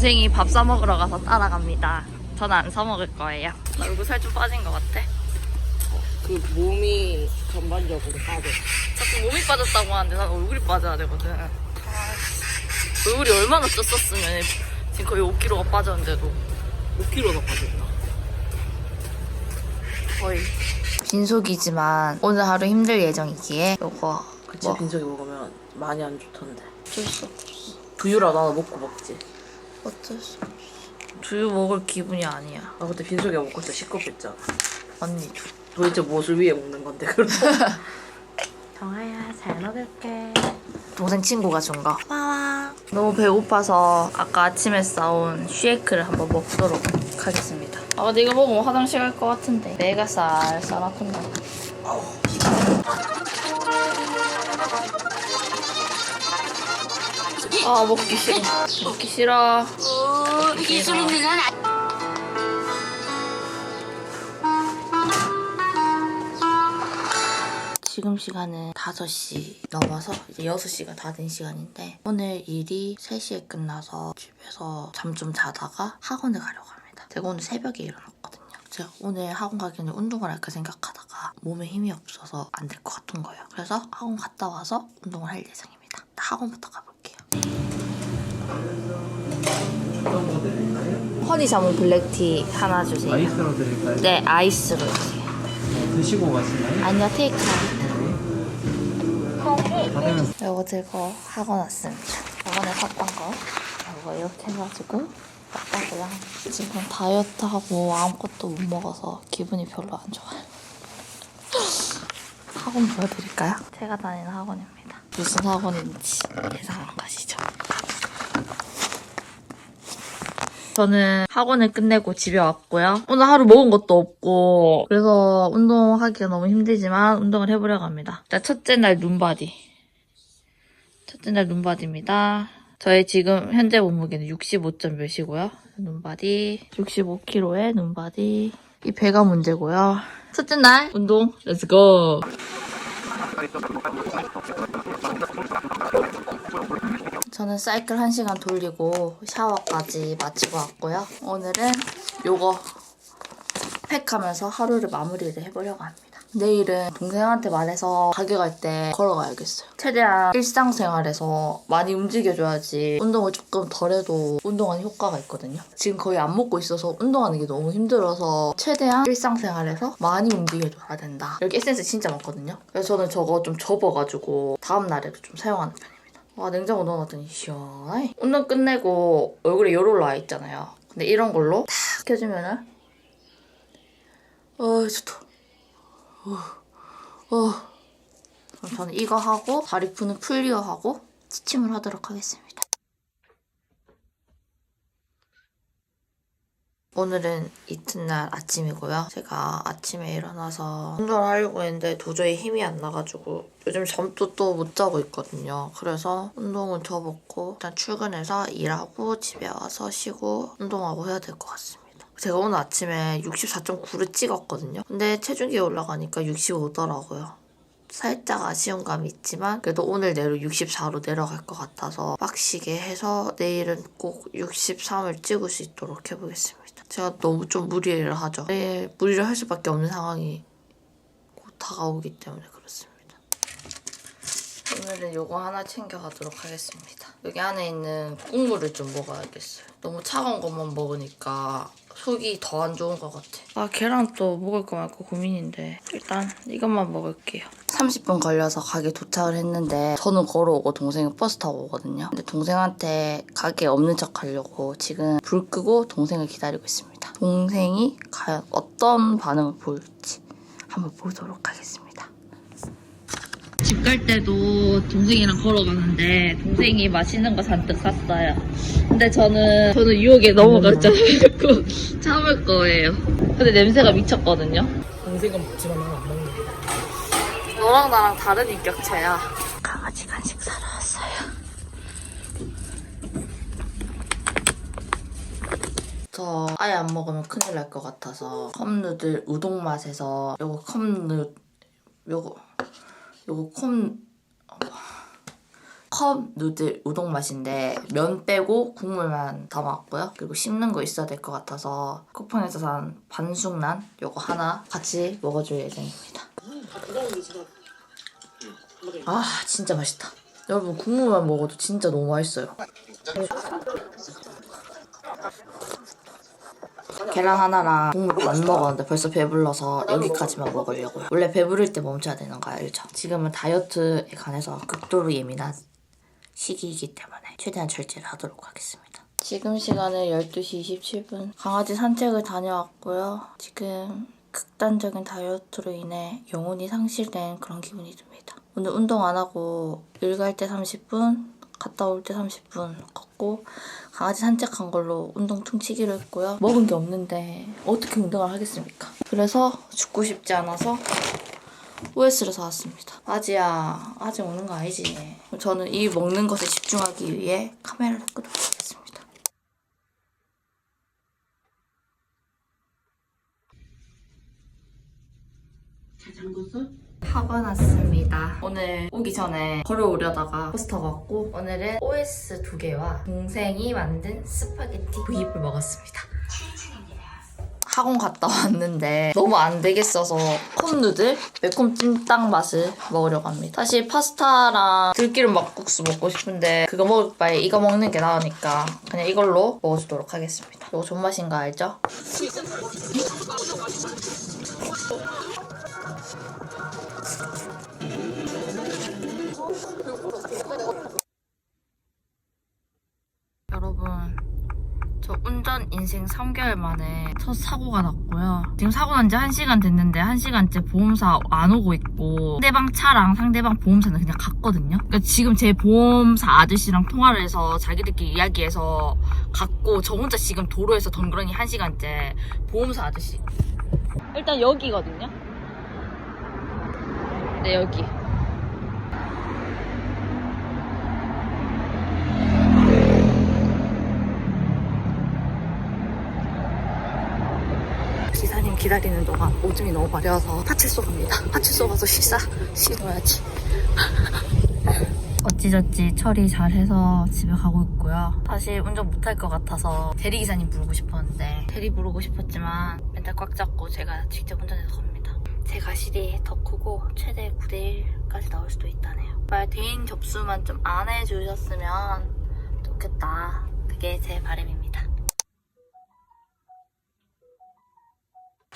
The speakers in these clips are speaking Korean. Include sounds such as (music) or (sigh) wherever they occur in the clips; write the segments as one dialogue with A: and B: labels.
A: 동생이 밥 사 먹으러 가서 따라갑니다. 저는 안 사 먹을 거예요. 나 얼굴 살 좀 빠진 것 같아.
B: 그 몸이 전반적으로 빠져.
A: 자꾸 몸이 빠졌다고 하는데 난 얼굴이 빠져야 되거든. 아, 얼굴이 얼마나 쪘었으면 지금 거의 5kg가 빠졌는데도
B: 5kg나 빠졌다.
A: 거의 빈속이지만 오늘 하루 힘들 예정이기에 요거
B: 그치
A: 뭐?
B: 빈속이 먹으면 많이 안 좋던데.
A: 어쩔 수 없어.
B: 두유라 나는 먹고 먹지.
A: 어쩔 수 없어. 두유 먹을 기분이 아니야.
B: 나 그때 빈속이 먹고 진짜 시끄럽했잖아.
A: 언니 줘.
B: 도대체 무엇을 위해 먹는 건데 그럼? (laughs)
A: 정아야 잘 먹을게. 동생 친구가 준 거. 와와. 너무 배고파서 아까 아침에 싸온 쉐이크를 한번 먹도록 하겠습니다. 아 근데 이거 먹으면 화장실 갈 것 같은데. 내가 쌀쌀 아픈다. 아 먹기 싫어. 먹기 싫어. 먹기 싫어. 지금 시간은 5시 넘어서 이제 6시가 다 된 시간인데 오늘 일이 3시에 끝나서 집에서 잠 좀 자다가 학원을 가려고 합니다. 제가 오늘 새벽에 일어났거든요. 제가 오늘 학원 가기 전에 운동을 할까 생각하다가 몸에 힘이 없어서 안 될 것 같은 거예요. 그래서 학원 갔다 와서 운동을 할 예정입니다. 학원부터 가볼게요. 허니 자몽 블랙티 하나 주세요.
C: 아이스로 드릴까요?
A: 네, 아이스로 주세요.
C: 어, 드시고 가시나요?
A: 아니요, 테이크아웃. 이거 들고 학원 왔습니다. 저번에 샀던 거 이거 이렇게 해가지고 샀다고요. 지금 다이어트하고 아무것도 못 먹어서 기분이 별로 안 좋아요. 학원 보여드릴까요? 제가 다니는 학원입니다. 무슨 학원인지 예상 안 가시죠? 저는 학원을 끝내고 집에 왔고요. 오늘 하루 먹은 것도 없고 그래서 운동하기가 너무 힘들지만 운동을 해보려고 합니다. 자, 첫째 날 눈바디. 첫째 날 눈바디입니다. 저의 지금 현재 몸무게는 65점 몇이고요. 눈바디 65kg의 눈바디 이 배가 문제고요. 첫째 날 운동 렛츠고 저는 사이클 1시간 돌리고 샤워까지 마치고 왔고요. 오늘은 요거 팩하면서 하루를 마무리를 해보려고 합니다. 내일은 동생한테 말해서 가게 갈 때 걸어가야겠어요. 최대한 일상생활에서 많이 움직여줘야지 운동을 조금 덜 해도 운동하는 효과가 있거든요. 지금 거의 안 먹고 있어서 운동하는 게 너무 힘들어서 최대한 일상생활에서 많이 움직여줘야 된다. 여기 에센스 진짜 많거든요. 그래서 저는 저거 좀 접어가지고 다음 날에도 좀 사용하는 편입니다. 와 냉장고 넣어놨더니 시원해. 운동 끝내고 얼굴에 열 올라와 있잖아요. 근데 이런 걸로 탁 켜주면은 어 좋다. 어, 어. 그럼 저는 이거 하고 다리 푸는 풀리어 하고 지침을 하도록 하겠습니다. 오늘은 이튿날 아침이고요. 제가 아침에 일어나서 운동을 하려고 했는데 도저히 힘이 안 나가지고 요즘 잠도 또 못 자고 있거든요. 그래서 운동은 접었고 일단 출근해서 일하고 집에 와서 쉬고 운동하고 해야 될 것 같습니다. 제가 오늘 아침에 64.9를 찍었거든요. 근데 체중계 올라가니까 65더라고요. 살짝 아쉬운 감이 있지만 그래도 오늘 내로 64로 내려갈 것 같아서 빡시게 해서 내일은 꼭 63을 찍을 수 있도록 해보겠습니다. 제가 너무 좀 무리를 하죠. 내일 무리를 할 수밖에 없는 상황이 곧 다가오기 때문에 그렇습니다. 오늘은 요거 하나 챙겨가도록 하겠습니다. 여기 안에 있는 국물을 좀 먹어야겠어요. 너무 차가운 것만 먹으니까 속이 더 안 좋은 것 같아. 아 계란 또 먹을 거 말고 고민인데 일단 이것만 먹을게요. 30분 걸려서 가게 도착을 했는데 저는 걸어오고 동생은 버스 타고 오거든요. 근데 동생한테 가게 없는 척 하려고 지금 불 끄고 동생을 기다리고 있습니다. 동생이 과연 어떤 반응을 보일지 한번 보도록 하겠습니다. 집 갈 때도 동생이랑 걸어가는데 동생이 맛있는 거 잔뜩 샀어요. 근데 저는 저는 유혹에 넘어갔잖아요. (laughs) 참을 거예요. 근데 냄새가 미쳤거든요.
B: 동생은 먹지만 나는 안 먹는 거.
A: 너랑 나랑 다른 인격체야. 강아지 간식 사러 왔어요. 저 아예 안 먹으면 큰일 날 것 같아서 컵누들 우동 맛에서 요거 컵누 요거 요거 컵 컵 누들 우동 맛인데 면 빼고 국물만 담았고요. 그리고 씹는 거 있어야 될 것 같아서 쿠팡에서 산 반숙란 요거 하나 같이 먹어줄 예정입니다. 아 진짜 맛있다. 여러분 국물만 먹어도 진짜 너무 맛있어요. 계란 하나랑 국물 안 먹었는데 벌써 배불러서 여기까지만 먹으려고요. 원래 배부를 때 멈춰야 되는 거 알죠? 지금은 다이어트에 관해서 극도로 예민한 시기이기 때문에 최대한 절제를 하도록 하겠습니다. 지금 시간은 12시 27분. 강아지 산책을 다녀왔고요. 지금 극단적인 다이어트로 인해 영혼이 상실된 그런 기분이 듭니다. 오늘 운동 안 하고 일 갈 때 30분, 갔다 올 때 30분 걷고 강아지 산책한 걸로 운동 퉁치기로 했고요. 먹은 게 없는데 어떻게 운동을 하겠습니까? 그래서 죽고 싶지 않아서 OS를 사왔습니다. 아지야, 아직 먹는 거 아니지? 저는 이 먹는 것에 집중하기 위해 카메라를 끄도록 하겠습니다. 학원 왔습니다. 오늘 오기 전에 걸어오려다가 포스터가 왔고 오늘은 OS 두 개와 동생이 만든 스파게티 V입을 먹었습니다. 학원 갔다 왔는데 너무 안 되겠어서 컵누들 매콤 찜닭 맛을 먹으려고 합니다. 사실 파스타랑 들기름 막국수 먹고 싶은데 그거 먹을 바에 이거 먹는 게 나으니까 그냥 이걸로 먹어주도록 하겠습니다. 이거 존맛인 거 알죠? 여러분 저 운전 인생 3개월 만에 첫 사고가 났고요. 지금 사고 난 지 1시간 됐는데 1시간째 보험사 안 오고 있고 상대방 차랑 상대방 보험사는 그냥 갔거든요. 그러니까 지금 제 보험사 아저씨랑 통화를 해서 자기들끼리 이야기해서 갔고 저 혼자 지금 도로에서 덩그러니 1시간째 보험사 아저씨 일단 여기거든요. 네 여기 기다리는 동안 오줌이 너무 마려워서 파출소 갑니다. 파출소 가서 식사 시도해야지. (laughs) 어찌저찌 처리 잘해서 집에 가고 있고요. 사실 운전 못할 것 같아서 대리기사님 부르고 싶었는데 대리 부르고 싶었지만 멘탈 꽉 잡고 제가 직접 운전해서 갑니다. 제 가실이 더 크고 최대 9대1까지 나올 수도 있다네요. 정말 대인 접수만 좀 안 해주셨으면 좋겠다. 그게 제 바람입니다.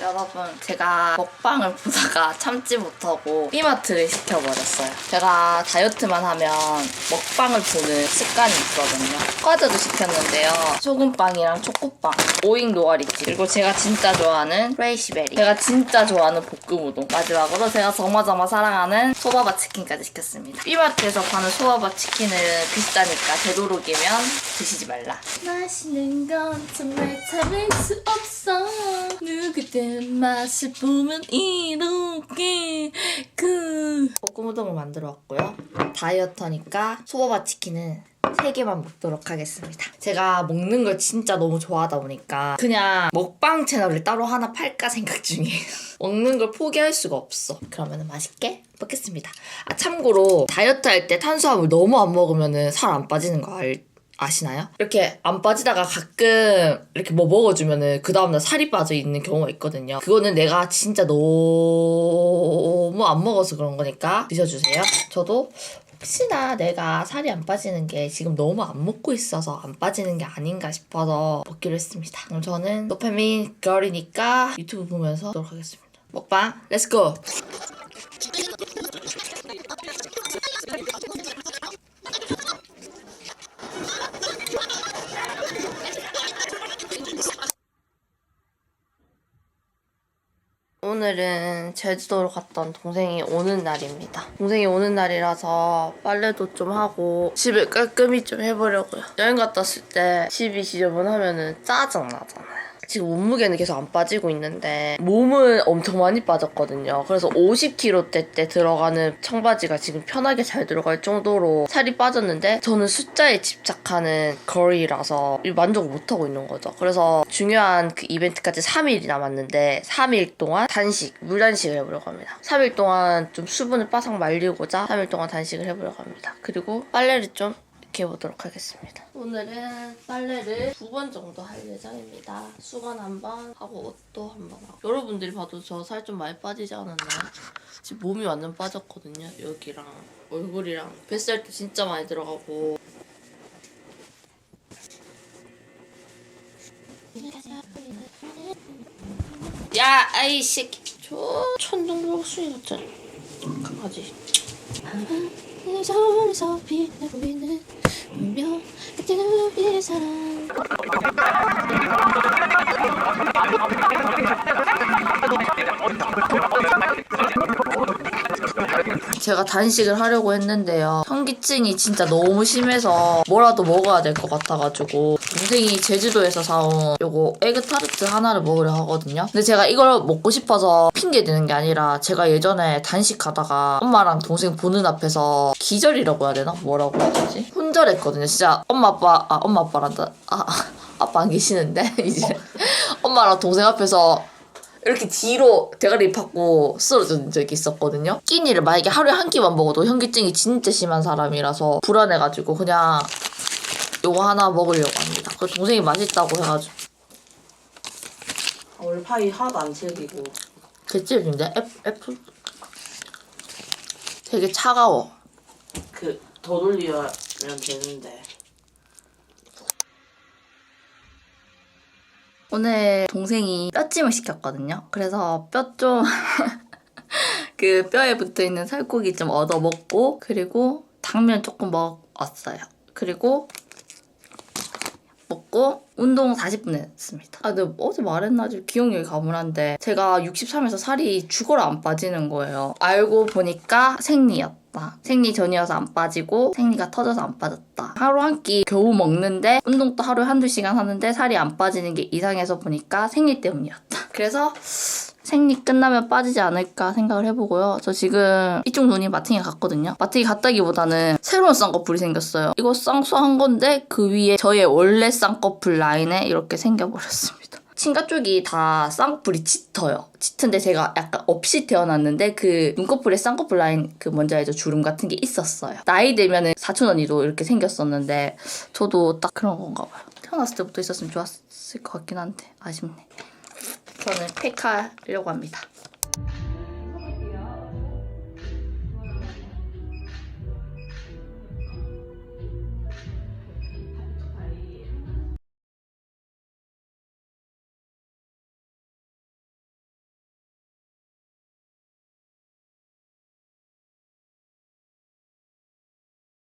A: 여러분 제가 먹방을 (laughs) 보다가 참지 못하고 B마트를 시켜버렸어요. 제가 다이어트만 하면 먹방을 보는 습관이 있거든요. 과자도 시켰는데요. 소금빵이랑 초코빵 오잉 노가리찜 그리고 제가 진짜 좋아하는 프레이시베리. 제가 진짜 좋아하는 볶음우동. 마지막으로 제가 저마저마 사랑하는 소바바 치킨까지 시켰습니다. B마트에서 파는 소바바 치킨은 비싸니까 되도록이면 드시지 말라. 맛있는 건 정말 참을 수 없어. 누구든 맛을 보면 이렇게 그 볶음우동을 만들어 왔고요 다이어터니까 소바바 치킨은 3개만 먹도록 하겠습니다. 제가 먹는 걸 진짜 너무 좋아하다 보니까 그냥 먹방 채널을 따로 하나 팔까 생각 중이에요. (laughs) 먹는 걸 포기할 수가 없어. 그러면 맛있게 먹겠습니다. 아 참고로 다이어트 할 때 탄수화물 너무 안 먹으면 살 안 빠지는 거 알, 아시나요? 이렇게 안 빠지다가 가끔 이렇게 뭐 먹어주면은 그 다음날 살이 빠져 있는 경우가 있거든요. 그거는 내가 진짜 너무 안 먹어서 그런 거니까 드셔주세요. 저도 혹시나 내가 살이 안 빠지는 게 지금 너무 안 먹고 있어서 안 빠지는 게 아닌가 싶어서 먹기로 했습니다. 그럼 저는 노페민 걸이니까 유튜브 보면서 하도록 하겠습니다. 먹방 렛츠고! 오늘은 제주도로 갔던 동생이 오는 날입니다. 동생이 오는 날이라서 빨래도 좀 하고 집을 깔끔히 좀 해보려고요. 여행 갔다 왔을 때 집이 지저분하면은 짜증 나잖아요. 지금 몸무게는 계속 안 빠지고 있는데 몸은 엄청 많이 빠졌거든요. 그래서 50kg대 때 들어가는 청바지가 지금 편하게 잘 들어갈 정도로 살이 빠졌는데 저는 숫자에 집착하는 거리라서 만족을 못하고 있는 거죠. 그래서 중요한 그 이벤트까지 3일이 남았는데 3일 동안 단식, 물단식을 해보려고 합니다. 3일 동안 좀 수분을 바삭 말리고자 3일 동안 단식을 해보려고 합니다. 그리고 빨래를 좀 이렇게 해보도록 하겠습니다. 오늘은 빨래를 두 번 정도 할 예정입니다. 수건 한 번 하고 옷도 한 번 하고. 여러분들이 봐도 저 살 좀 많이 빠지지 않았나요? 지금 몸이 완전 빠졌거든요. 여기랑 얼굴이랑 뱃살도 진짜 많이 들어가고 야 아이 새끼 저 천둥 복숭이 같잖아 강아지
D: 저에서 빛나고 있는 운명 같은 우리의 사랑
A: 제가 단식을 하려고 했는데요. 현기증이 진짜 너무 심해서 뭐라도 먹어야 될 것 같아가지고 동생이 제주도에서 사온 요거 에그타르트 하나를 먹으려 하거든요. 근데 제가 이걸 먹고 싶어서 핑계 대는 게 아니라 제가 예전에 단식하다가 엄마랑 동생 보는 앞에서 기절이라고 해야 되나? 뭐라고 해야 되지? 혼절했거든요. 진짜 엄마 아빠 아 엄마 아빠란다. 아, 아 아빠 안 계시는데 (laughs) 이제 엄마랑 동생 앞에서 이렇게 뒤로 대가리 팍고 쓰러진 적이 있었거든요. 끼니를 만약에 하루에 한 끼만 먹어도 현기증이 진짜 심한 사람이라서 불안해가지고 그냥 요거 하나 먹으려고 합니다. 그 동생이 맛있다고 해가지고
B: 오늘 파이 하나도 안 질기고
A: 개찔인데 애플, 애플 되게 차가워.
B: 그 더 돌리면 되는데
A: 오늘 동생이 뼈찜을 시켰거든요. 그래서 뼈 좀 (laughs) 그 뼈에 붙어 있는 살코기 좀 얻어 먹고 그리고 당면 조금 먹었어요. 그리고 먹고 운동 40분 했습니다. 아, 근데 어제 말했나 지금 기억력이 가물한데 제가 63에서 살이 죽어라 안 빠지는 거예요. 알고 보니까 생리였다. 생리 전이어서 안 빠지고 생리가 터져서 안 빠졌다. 하루 한 끼 겨우 먹는데 운동도 하루에 한두 시간 하는데 살이 안 빠지는 게 이상해서 보니까 생리 때문이었다. (laughs) 그래서 생리 끝나면 빠지지 않을까 생각을 해보고요. 저 지금 이쪽 눈이 마팅에 갔거든요. 마팅에 갔다기보다는 새로운 쌍꺼풀이 생겼어요. 이거 쌍수한 건데 그 위에 저의 원래 쌍꺼풀 라인에 이렇게 생겨버렸습니다. (laughs) 친가 쪽이 다 쌍꺼풀이 짙어요. 짙은데 제가 약간 없이 태어났는데 그 눈꺼풀에 쌍꺼풀 라인 그 뭔지 알죠? 주름 같은 게 있었어요. 나이 들면은 사촌 언니도 이렇게 생겼었는데 저도 딱 그런 건가 봐요. 태어났을 때부터 있었으면 좋았을 것 같긴 한데 아쉽네. 저는 팩하려고 합니다.